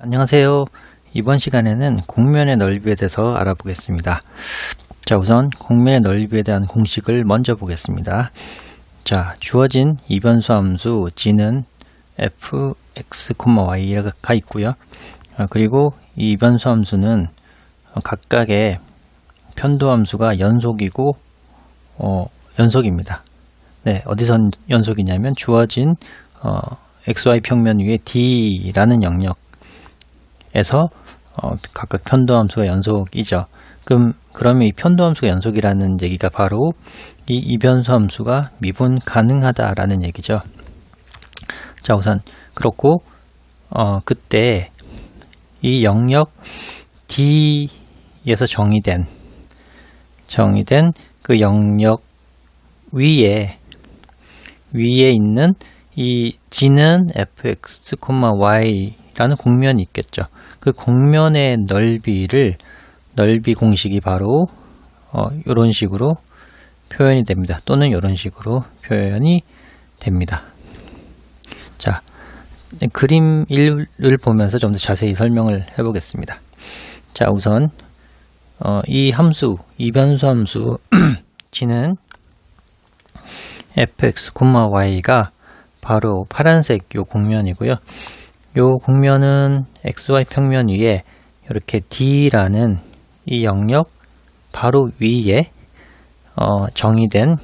안녕하세요. 이번 시간에는 곡면의 넓이에 대해서 알아보겠습니다. 자, 우선 곡면의 넓이에 대한 공식을 먼저 보겠습니다. 자, 주어진 이변수 함수 g는 fx, y가 있고요. 아, 그리고 이 이변수 함수는 각각의 편도 함수가 연속이고 어, 연속입니다. 네, 어디서 연속이냐면 주어진 어, xy 평면 위에 d라는 영역 에서 어, 각각 편도 함수가 연속이죠. 그럼 그러면 이 편도 함수가 연속이라는 얘기가 바로 이 이변수 함수가 미분 가능하다라는 얘기죠. 자 우선 그렇고 어, 그때 이 영역 D에서 정의된 정의된 그 영역 위에 위에 있는 이 g는 fx, y 라는 공면이 있겠죠. 그 공면의 넓이를 넓이 공식이 바로 어, 이런 식으로 표현이 됩니다. 또는 이런 식으로 표현이 됩니다. 자, 그림 1을 보면서 좀 더 자세히 설명을 해보겠습니다. 자, 우선 어, 이 함수, 이 변수 함수 g는 fx, y가 바로 파란색 요 공면이고요. 요 공면은 xy 평면 위에 이렇게 d라는 이 영역 바로 위에 어, 정의된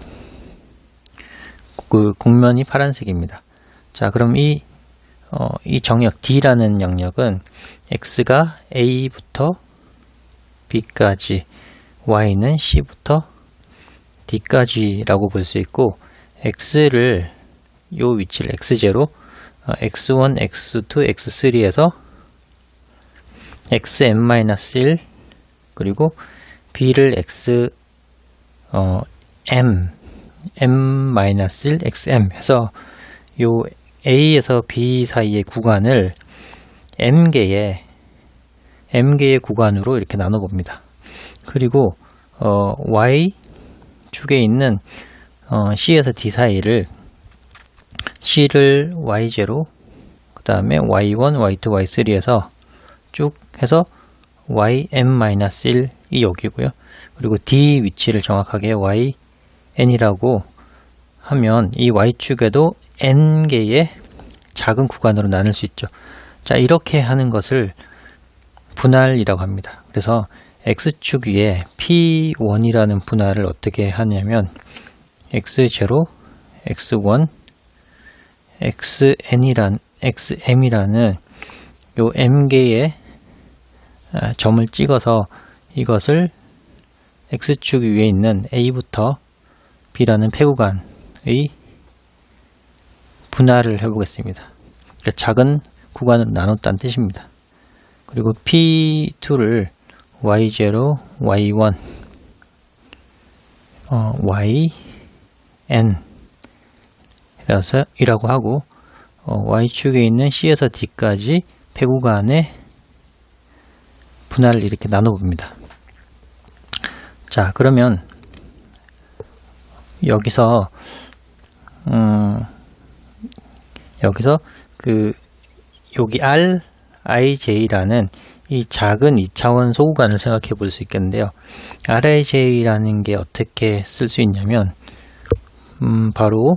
그 공면이 파란색입니다. 자, 그럼 이, 어, 이 정역 D라는 영역은 X가 A부터 B까지, Y는 C부터 D까지라고 볼 수 있고, X를 요 위치를 X0, X1, X2, X3에서 XM-1 그리고 B를 X 어, M M-1 XM 해서 요 A에서 B 사이의 구간을 M개의 M개의 구간으로 이렇게 나눠 봅니다. 그리고 어, Y 축에 있는 어, C에서 D 사이를 C를 Y0, 그 다음에 Y1, Y2, Y3에서 쭉 해서 ym-1이 여기고요. 그리고 D 위치를 정확하게yn이라고 하면 이 y축에도 n개의 작은 구간으로 나눌 수 있죠. 자, 이렇게 하는 것을 분할이라고 합니다. 그래서 x축 위에 p1이라는 분할을 어떻게 하냐면 x0, x1, xn이란 xm이라는 요 m개의 점을 찍어서 이것을 x축 위에 있는 a부터 b라는 폐구간의 분할을 해보겠습니다. 그러니까 작은 구간으로 나눴다는 뜻입니다. 그리고 p2를 y0, y1, 어, yn 이라고 하고 어, y축에 있는 c에서 d까지 폐구간의 분할을 이렇게 나눠봅니다. 자, 그러면 여기서 음, 여기서 그 여기 R, IJ라는 이 작은 2차원 소구간을 생각해 볼 수 있겠는데요. RIJ라는 게 어떻게 쓸 수 있냐면 음, 바로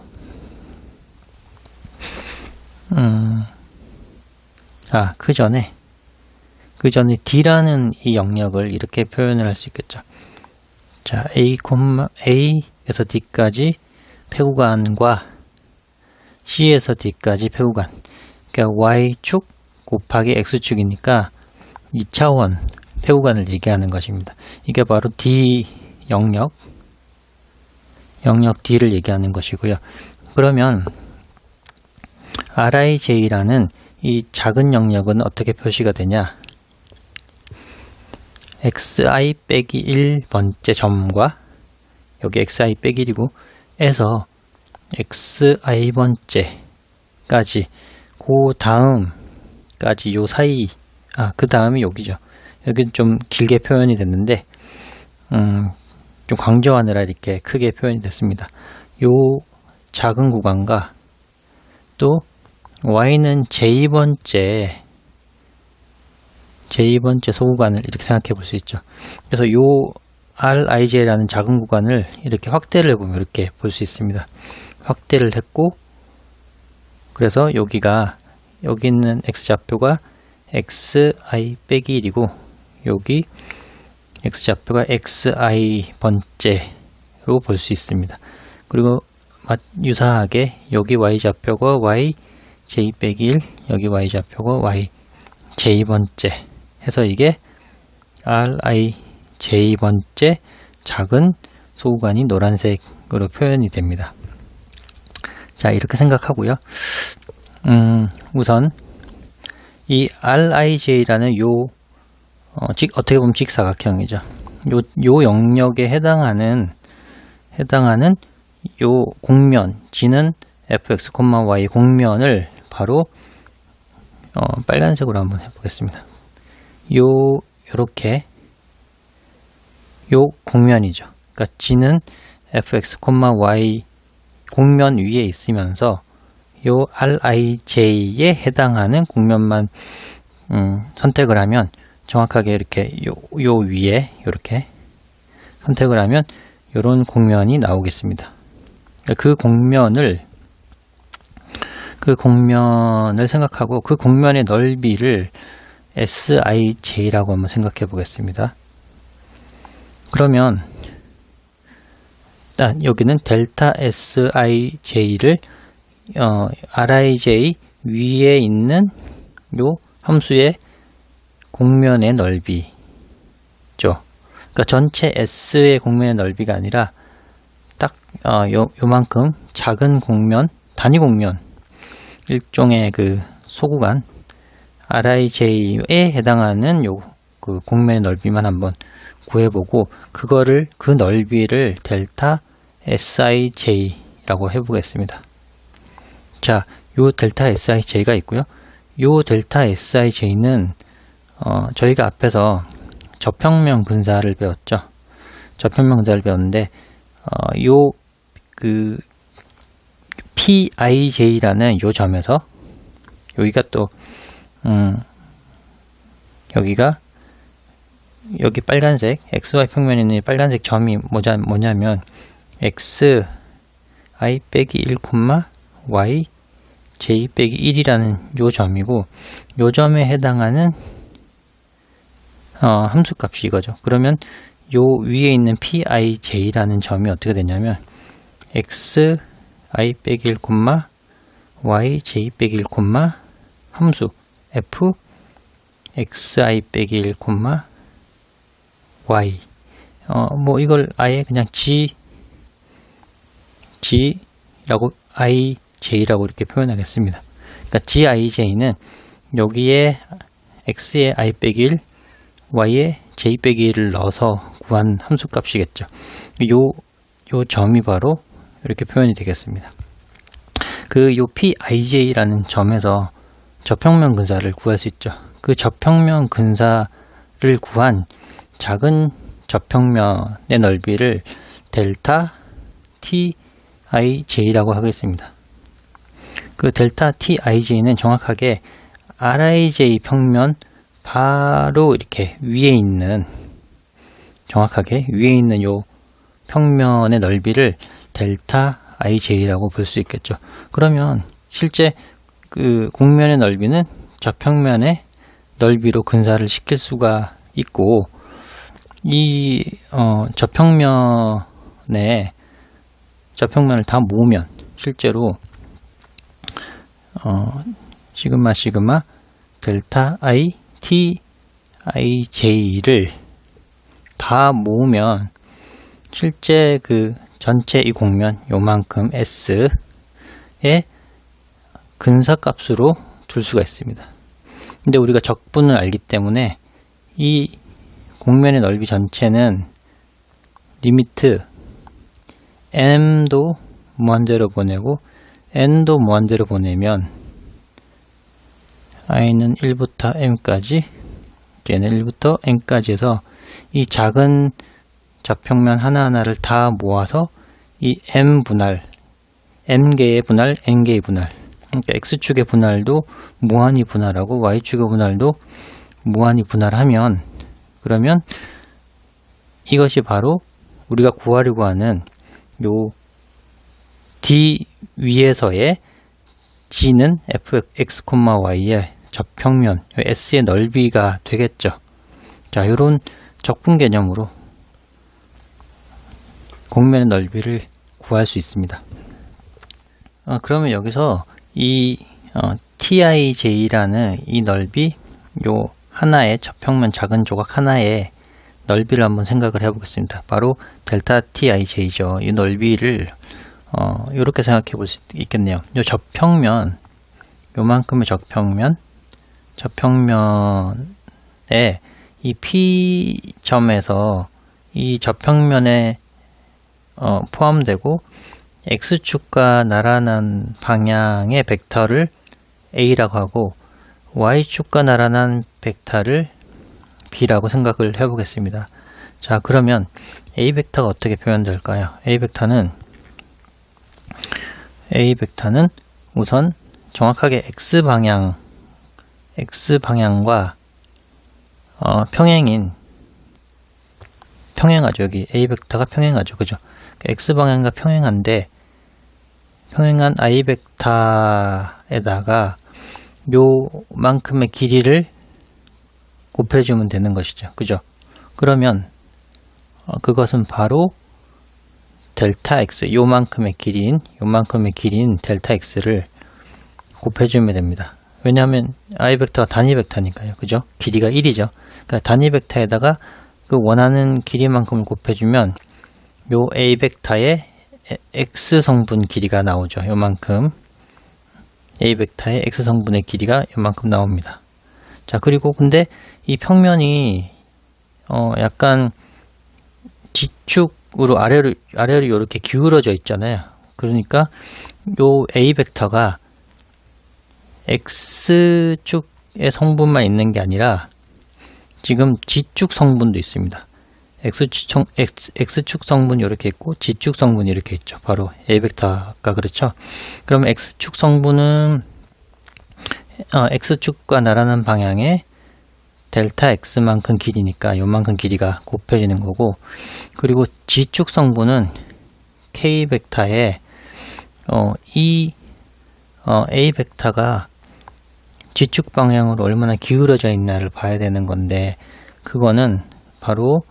음, 아, 그 전에 그 전에 D라는 이 영역을 이렇게 표현을 할 수 있겠죠. 자, A, A에서 D까지 폐구간과 C에서 D까지 폐구간. 그러니까 Y축 곱하기 X축이니까 2차원 폐구간을 얘기하는 것입니다. 이게 바로 D 영역, 영역 D를 얘기하는 것이고요. 그러면 RIJ라는 이 작은 영역은 어떻게 표시가 되냐? xi 빼기 1번째 점과 여기 xi 빼기 1이고 에서 xi 번째까지 그 다음까지 요 사이 아 그 다음이 여기죠 여기 좀 길게 표현이 됐는데 음, 좀 강조하느라 이렇게 크게 표현이 됐습니다 요 작은 구간과 또 y는 j 번째 제2번째 소구간을 이렇게 생각해 볼 수 있죠. 그래서 요 RIJ라는 작은 구간을 이렇게 확대를 해보면 이렇게 볼 수 있습니다. 확대를 했고 그래서 여기가 여기 있는 x좌표가 xi 빼기 1이고 여기 x좌표가 xi 번째로 볼 수 있습니다. 그리고 유사하게 여기 y좌표가 y j 빼기 1 여기 y좌표가 y j2번째 해서 이게 ri j2번째 작은 소구간이 노란색으로 표현이 됩니다. 자 이렇게 생각하고요. 음, 우선 이 RIJ라는 요 어, 직, 어떻게 보면 직사각형이죠. 요, 요 영역에 해당하는 해당하는 요 공면 G는 fx, y 공면을 바로 어, 빨간색으로 한번 해보겠습니다. 요 요렇게 요 공면이죠. 그러니까 G는 fx, y 공면 위에 있으면서 요 RIJ에 해당하는 공면만 음, 선택을 하면 정확하게 이렇게 요, 요 위에 이렇게 선택을 하면 이런 공면이 나오겠습니다. 그 공면을 그 공면을 생각하고 그 공면의 넓이를 SIJ라고 한번 생각해 보겠습니다. 그러면 일단 여기는 델타 SIJ를 어, RIJ 위에 있는 요 함수의 공면의 넓이죠. 그러니까 전체 S의 공면의 넓이가 아니라 딱 어, 요, 요만큼 작은 공면, 단위 공면 일종의 그 소구간 RIJ에 해당하는 요그 공면의 넓이만 한번 구해보고 그거를 그 넓이를 델타 SIJ라고 해보겠습니다. 자, 요 델타 SIJ가 있고요. 요 델타 SIJ는 어, 저희가 앞에서 저평면 근사를 배웠죠. 저평면 근사를 배웠는데 어, 요그 PIJ라는 요 점에서 여기가 또 음, 여기가 여기 빨간색 XY 평면에 있는 빨간색 점이 뭐냐, 뭐냐면 X I 빼기 1, Y J 빼기 1이라는 요 점이고 요 점에 해당하는 어, 함수 값이 이거죠. 그러면 요 위에 있는 PIJ라는 점이 어떻게 되냐면 X I 빼기 1, Y J 빼기 1, 함수 F XI 빼기 1, Y 어, 뭐 이걸 아예 그냥 G G라고 IJ라고 이렇게 표현하겠습니다. 그러니까 GIJ는 여기에 X의 I 빼기 1, Y에 J 빼기 1을 넣어서 구한 함수 값이겠죠. 요, 요 점이 바로 이렇게 표현이 되겠습니다. 그 요 PIJ라는 점에서 저평면 근사를 구할 수 있죠. 그 저평면 근사를 구한 작은 저평면의 넓이를 델타 TIJ라고 하겠습니다. 그 델타 TIJ는 정확하게 RIJ 평면 바로 이렇게 위에 있는 정확하게 위에 있는 요 평면의 넓이를 델타 IJ라고 볼 수 있겠죠. 그러면 실제 그 공면의 넓이는 저평면의 넓이로 근사를 시킬 수가 있고 이 어, 저평면에 저평면을 다 모으면 실제로 어, 시그마 시그마 델타 i t i j를 다 모으면 실제 그 전체 이 공면 요만큼 s의 근사값으로 둘 수가 있습니다. 근데 우리가 적분을 알기 때문에 이 공면의 넓이 전체는 리미트 m도 무한대로 보내고 n도 무한대로 보내면 i는 1부터 m까지 얘는 1부터 n까지 해서 이 작은 좌평면 하나하나를 다 모아서 이 m 분할 m개의 분할, n개의 분할 그러니까 x축의 분할도 무한히 분할하고 y축의 분할도 무한히 분할하면 그러면 이것이 바로 우리가 구하려고 하는 요 D 위에서의 G는 fx, y의 접평면 S의 넓이가 되겠죠. 자, 이런 적분 개념으로 공면의 넓이를 구할 수 있습니다. 어, 그러면 여기서 이 어, TIJ라는 이 넓이 요 하나의 접평면 작은 조각 하나의 넓이를 한번 생각을 해보겠습니다. 바로 델타 TIJ죠. 이 넓이를 어, 이렇게 생각해 볼 수 있겠네요. 이 접평면, 요만큼의 접평면, 접평면에 이 P점에서 이 접평면에 어, 포함되고 X축과 나란한 방향의 벡터를 A라고 하고 Y축과 나란한 벡터를 B라고 생각을 해보겠습니다. 자, 그러면 A 벡터가 어떻게 표현될까요? A 벡터는 A 벡터는 우선 정확하게 X 방향, X 방향과 어, 평행인 평행하죠. 여기 A 벡터가 평행하죠. 그죠? X 방향과 평행한데 평행한 I 벡터에다가 요만큼의 길이를 곱해주면 되는 것이죠. 그죠? 그러면 어, 그것은 바로 델타 x 요만큼의 길이인 요만큼의 길이인 델타 x를 곱해주면 됩니다. 왜냐하면 i 벡터가 단위 벡터니까요. 그죠? 길이가 1이죠. 그러니까 단위 벡터에다가 그 원하는 길이만큼을 곱해주면 요 a 벡터의 x 성분 길이가 나오죠. 요만큼 a 벡터의 x 성분의 길이가 요만큼 나옵니다. 자 그리고 근데 이 평면이 어 약간 지축으로 아래로 아래로 이렇게 기울어져 있잖아요. 그러니까 요 a 벡터가 x축의 성분만 있는 게 아니라 지금 지축 성분도 있습니다. X축, X축 성분이 이렇게 있고 G축 성분이 이렇게 있죠. 바로 A 벡터가 그렇죠. 그럼 X축 성분은 어, X축과 나란한 방향에 델타 X만큼 길이니까 요만큼 길이가 곱해지는 거고 그리고 G축 성분은 K 벡터에 어, 이 어, A 벡터가 G축 방향으로 얼마나 기울어져 있나를 봐야 되는 건데 그거는 바로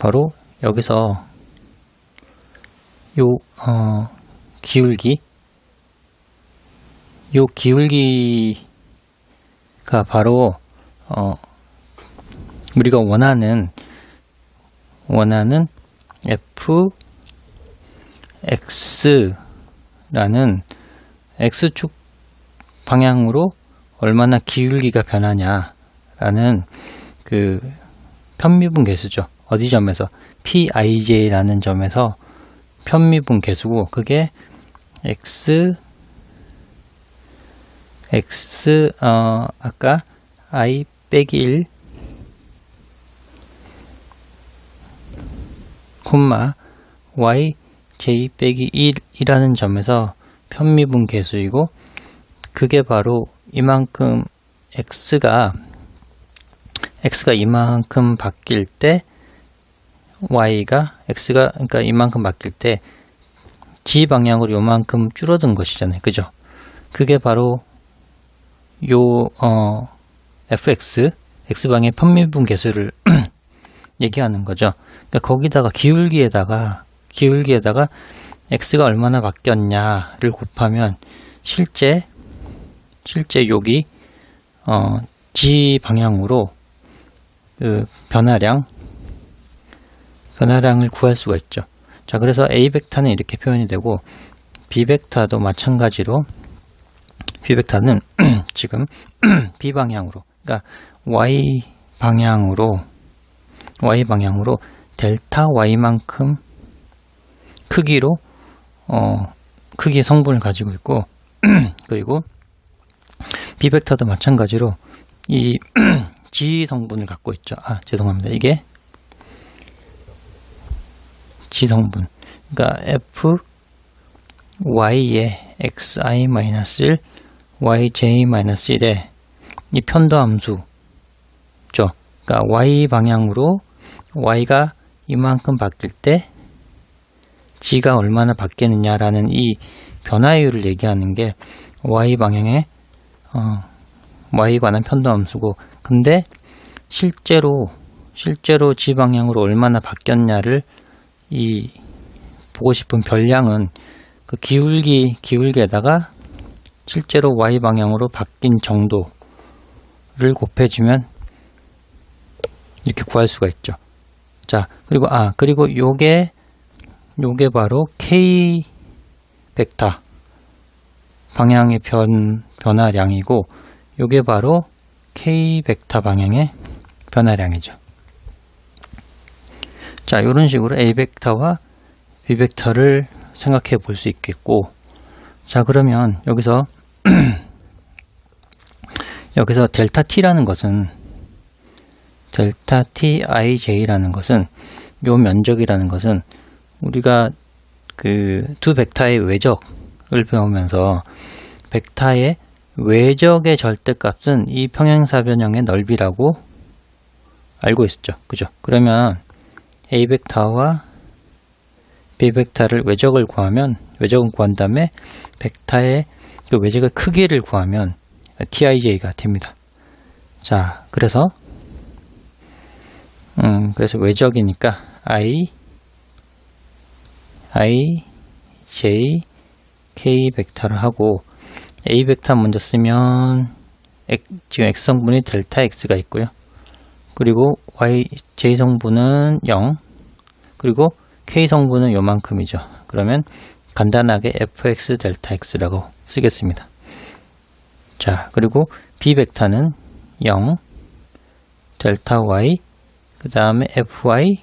바로 여기서 요 어, 기울기? 요 기울기가 바로 어, 우리가 원하는 원하는 f x라는 x축 방향으로 얼마나 기울기가 변하냐라는 그 편미분 계수죠. 어디 점에서 PIJ라는 점에서 편미분 계수고 그게 x x 어 아까 i 빼기 1 콤마 y j 빼기 1이라는 점에서 편미분 계수이고 그게 바로 이만큼 x가 x가 이만큼 바뀔 때 y가 x가 그러니까 이만큼 바뀔 때 g 방향으로 요만큼 줄어든 것이잖아요. 그죠? 그게 바로 요 어, fx x 방의 편미분 계수를 얘기하는 거죠. 그러니까 거기다가 기울기에다가 기울기에다가 x가 얼마나 바뀌었냐를 곱하면 실제 실제 여기 어, g 방향으로 그 변화량 변화량을 구할 수가 있죠. 자, 그래서 A 벡터는 이렇게 표현이 되고 B 벡터도 마찬가지로 B 벡터는 지금 B 방향으로 그러니까 Y 방향으로 Y 방향으로 델타 Y만큼 크기로 어, 크기 성분을 가지고 있고 그리고 B 벡터도 마찬가지로 이 G 성분을 갖고 있죠. 아, 죄송합니다. 이게 지성분. 그러니까 f y의 xi-1 yj-1에 이 편도 함수죠. 그러니까 y 방향으로 y가 이만큼 바뀔 때 g가 얼마나 바뀌느냐라는 이 변화율을 얘기하는 게 y 방향의 어, y에 관한 편도함수고 근데 실제로 실제로 g 방향으로 얼마나 바뀌었냐를 이 보고 싶은 별량은 그 기울기 기울기에다가 실제로 y 방향으로 바뀐 정도를 곱해주면 이렇게 구할 수가 있죠. 자 그리고 아 그리고 요게 요게 바로 k 벡터 방향의 변 변화량이고 요게 바로 k 벡터 방향의 변화량이죠. 자, 이런 식으로 a 벡터와 b 벡터를 생각해 볼 수 있겠고 자, 그러면 여기서 여기서 델타 t라는 것은 델타 t ij라는 것은 요 면적이라는 것은 우리가 그 두 벡터의 외적 을 배우면서 벡터의 외적의 절대값은 이 평행사변형의 넓이라고 알고 있었죠. 그죠? 그러면 A 벡터와 B 벡터를 외적을 구하면 외적은 구한 다음에 벡터의 그 외적의 크기를 구하면 TIJ가 됩니다. 자, 그래서 음, 그래서 외적이니까 I I J K 벡터를 하고 A 벡터 먼저 쓰면 지금 X 성분이 델타 X가 있고요. 그리고 Y, J 성분은 0 그리고 K 성분은 요만큼이죠. 그러면 간단하게 fx 델타 x라고 쓰겠습니다. 자, 그리고 B 벡터는 0 델타 y 그 다음에 fy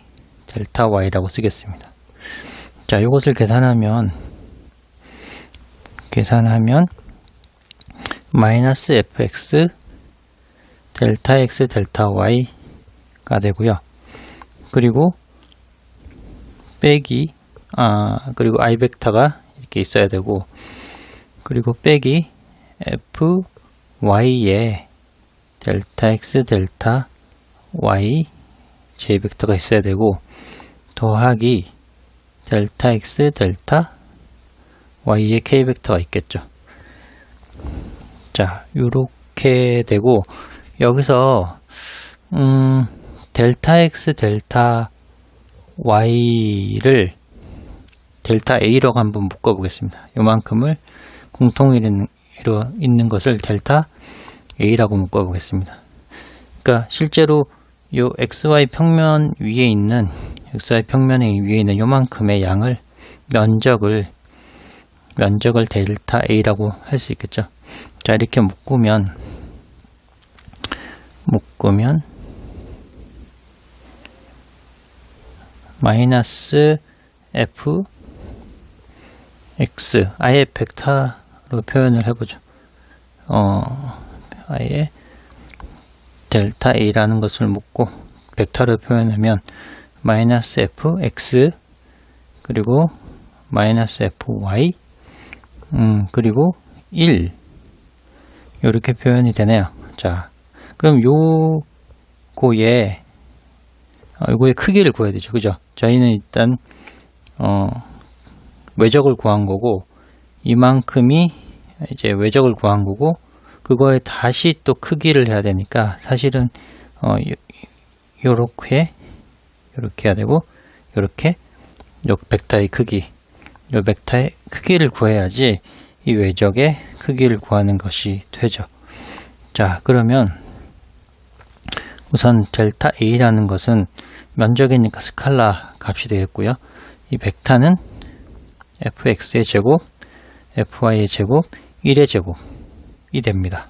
델타 y라고 쓰겠습니다. 자, 이것을 계산하면 계산하면 마이너스 fx 델타 x 델타 y가 되고요. 그리고 빼기 아 그리고 i 벡터가 이렇게 있어야 되고 그리고 빼기 f y에 델타 x 델타 y j 벡터가 있어야 되고 더하기 델타 x 델타 y에 k 벡터가 있겠죠. 자, 요렇게 되고 여기서 음, 델타 x 델타 y를 델타 a라고 한번 묶어 보겠습니다. 요만큼을 공통으로 있는 것을 델타 a라고 묶어 보겠습니다. 그러니까 실제로 요 xy 평면 위에 있는 xy 평면에 위에 있는 요만큼의 양을 면적을 면적을 델타 a라고 할 수 있겠죠. 자 이렇게 묶으면 묶으면 마이너스 f x 아예 벡터로 표현을 해보죠. 어, 아예 델타 a라는 것을 묶고 벡터로 표현하면 마이너스 f x 그리고 마이너스 f y 음, 그리고 1 이렇게 표현이 되네요. 자, 그럼 요거에 어, 요거의 크기를 구해야 되죠. 그죠? 저희는 일단 어, 외적을 구한 거고 이만큼이 이제 외적을 구한 거고 그거에 다시 또 크기를 해야 되니까 사실은 어, 요렇게 요렇게 해야 되고 요렇게 요 벡터의 크기 요 벡터의 크기를 구해야지 이 외적의 크기를 구하는 것이 되죠. 자 그러면 우선 델타 A라는 것은 면적이니까 스칼라 값이 되겠고요. 이 벡터는 fx의 제곱, fy의 제곱, 1의 제곱이 됩니다.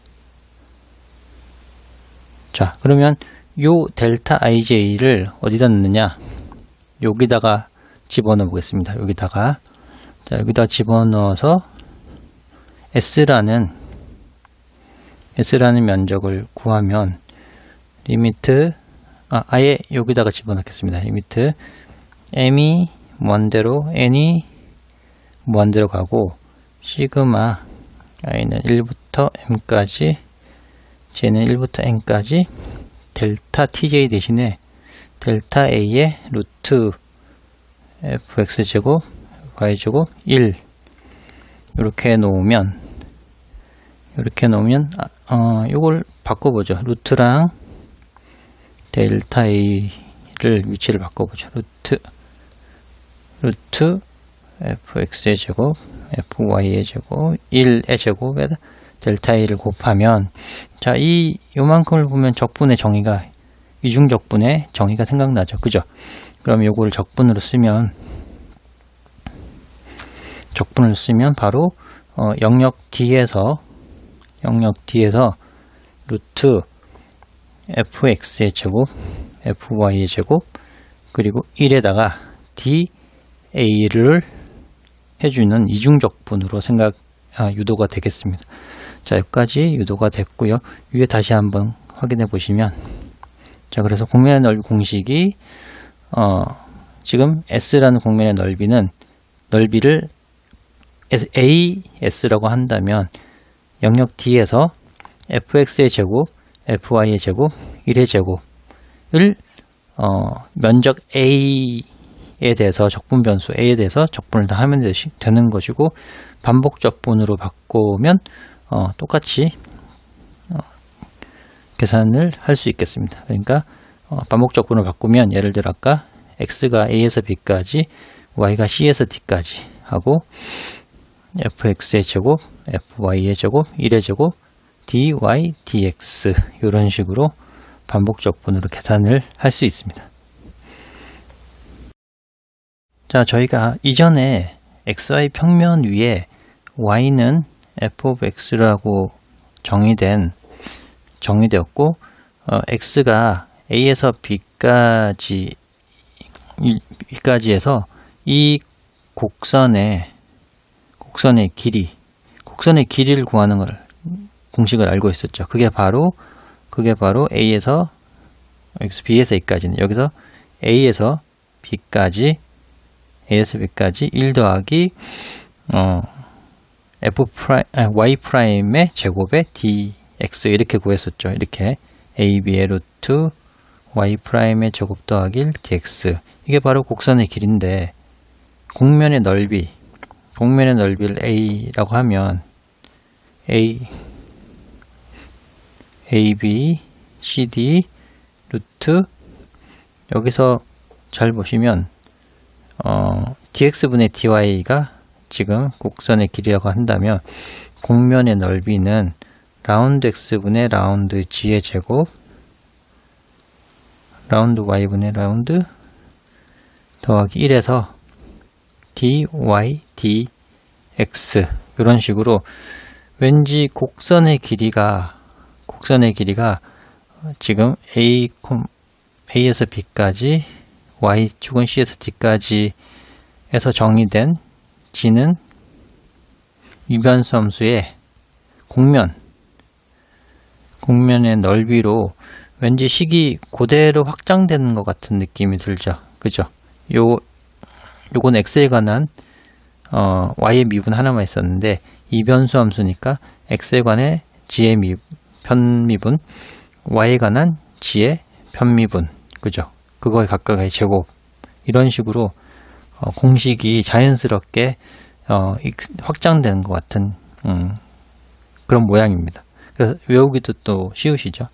자, 그러면 요 델타 ij를 어디다 넣느냐? 여기다가 집어넣어 보겠습니다. 여기다가 자, 여기다 집어넣어서 s라는 s라는 면적을 구하면 리미트 아, 아예 여기다가 집어넣겠습니다. 리미트 m이 무한대로 n이 무한대로 가고 시그마 i는 1부터 m까지 j는 1부터 n까지 델타 tj 대신에 델타 a의 루트 fx제곱 y제곱 1 이렇게 해 놓으면 이렇게 해 놓으면 아, 어, 이걸 바꿔보죠. 루트랑 델타 a를 위치를 바꿔보죠. 루트 루트 fx의 제곱 fy의 제곱 1의 제곱에 델타 a를 곱하면 자 이 요만큼을 보면 적분의 정의가 이중 적분의 정의가 생각나죠. 그죠? 그럼 요거를 적분으로 쓰면 적분을 쓰면 바로 어, 영역 D에서 영역 D에서 루트 fx의 제곱 fy의 제곱 그리고 1에다가 da를 해주는 이중적분으로 생각 아, 유도가 되겠습니다. 자 여기까지 유도가 됐고요. 위에 다시 한번 확인해 보시면 자 그래서 공면의 넓이 공식이 어, 지금 s라는 공면의 넓이는 넓이를 AS라고 한다면 영역 D에서 fx의 제곱, fy의 제곱, 1의 제곱을 어, 면적 A에 대해서 적분 변수 A에 대해서 적분을 다 하면 되는 것이고 반복 적분으로 바꾸면 어, 똑같이 어, 계산을 할 수 있겠습니다. 그러니까 어, 반복 적분을 바꾸면 예를 들어 아까 x가 a에서 b까지 y가 c에서 d까지 하고 fx의 제곱, fy의 제곱, 1의 제곱, dy, dx 이런 식으로 반복 적분으로 계산을 할 수 있습니다. 자, 저희가 이전에 xy 평면 위에 y는 f of x라고 정의된 정의되었고 어, x가 a에서 b까지 b까지에서 이 곡선의 곡선의 길이, 곡선의 길이를 구하는 걸 공식을 알고 있었죠. 그게 바로 그게 바로 A에서 여기서 B에서 A까지는 여기서 A에서 B까지 A에서 B까지 1 더하기 어, F 프라임, 아, Y 프라임의 제곱에 dx 이렇게 구했었죠. 이렇게 A, B의 루트 Y 프라임의 제곱 더하기 1 dx 이게 바로 곡선의 길인데 곡면의 넓이 곡면의 넓이를 a라고 하면 a ab cd 루트. 여기서 잘 보시면 어, dx분의 dy가 지금 곡선의 길이라고 한다면 곡면의 넓이는 라운드 x분의 라운드 g의 제곱 라운드 y분의 라운드 더하기 1에서 dy, dx 이런 식으로 왠지 곡선의 길이가 곡선의 길이가 지금 a, a에서 b까지 y축은 c에서 d까지 에서 정의된 g는 유변수 함수의 곡면 곡면의 넓이로 왠지 식이 그대로 확장되는 것 같은 느낌이 들죠. 그죠? 요 요건 x에 관한 어, y의 미분 하나만 있었는데 이 변수 함수니까 x에 관해 g의 미, 편미분 y에 관한 g의 편미분 그죠 그거의 각각의 제곱 이런 식으로 어, 공식이 자연스럽게 어, 확장되는 것 같은 음, 그런 모양입니다. 그래서 외우기도 또 쉬우시죠.